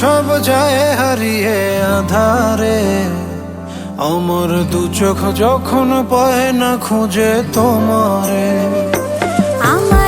সব যায় হারিয়ে আধারে। আমার দু চোখ যখন পায় না খুঁজে তোমারে। আমার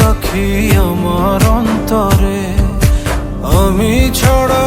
রাখি আমার অন্তরে। আমি ছড়া